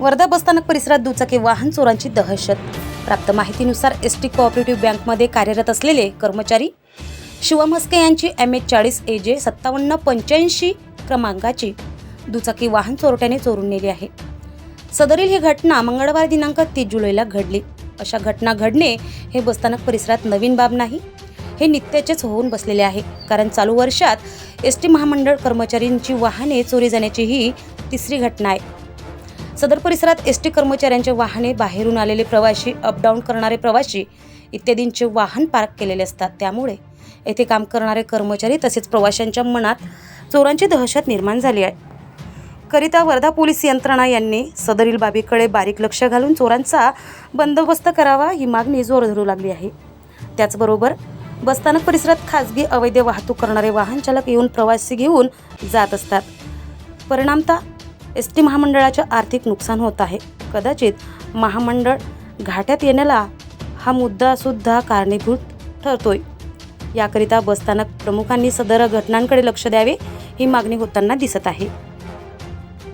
वर्धा बसस्थानक परिसरात दुचाकी वाहन चोरांची दहशत. प्राप्त माहितीनुसार एस टी कोऑपरेटिव्ह बँकमध्ये कार्यरत असलेले कर्मचारी शिवम हस्के यांची एम एच चाळीस ए जे सत्तावन्न पंच्याऐंशी क्रमांकाची दुचाकी वाहन चोरट्याने चोरून नेली आहे. सदरील ही घटना मंगळवार दिनांक तीस जुलैला घडली. अशा घटना घडणे हे बसस्थानक परिसरात नवीन बाब नाही हे नित्याचेच होऊन बसलेले आहे. कारण चालू वर्षात एस टी महामंडळ कर्मचाऱ्यांची वाहने चोरी जाण्याची ही तिसरी घटना आहे. सदर परिसरात एस टी कर्मचाऱ्यांचे वाहने बाहेरून आलेले प्रवासी अपडाऊन करणारे प्रवासी इत्यादींचे वाहन पार्क केलेले असतात. त्यामुळे येथे काम करणारे कर्मचारी तसेच प्रवाशांच्या मनात चोरांची दहशत निर्माण झाली आहे. करिता वर्धा पोलीस यंत्रणा यांनी सदरील बाबीकडे बारीक लक्ष घालून चोरांचा बंदोबस्त करावा ही मागणी जोर धरू लागली आहे. त्याचबरोबर बसस्थानक परिसरात खाजगी अवैध वाहतूक करणारे वाहन चालक येऊन प्रवासी घेऊन जात असतात. परिणामतः एस टी महामंडळाचे आर्थिक नुकसान होत आहे. कदाचित महामंडळ घाट्यात येण्याला हा मुद्दासुद्धा कारणीभूत ठरतोय. याकरिता बसस्थानक प्रमुखांनी सदर घटनांकडे लक्ष द्यावे ही मागणी होताना दिसत आहे.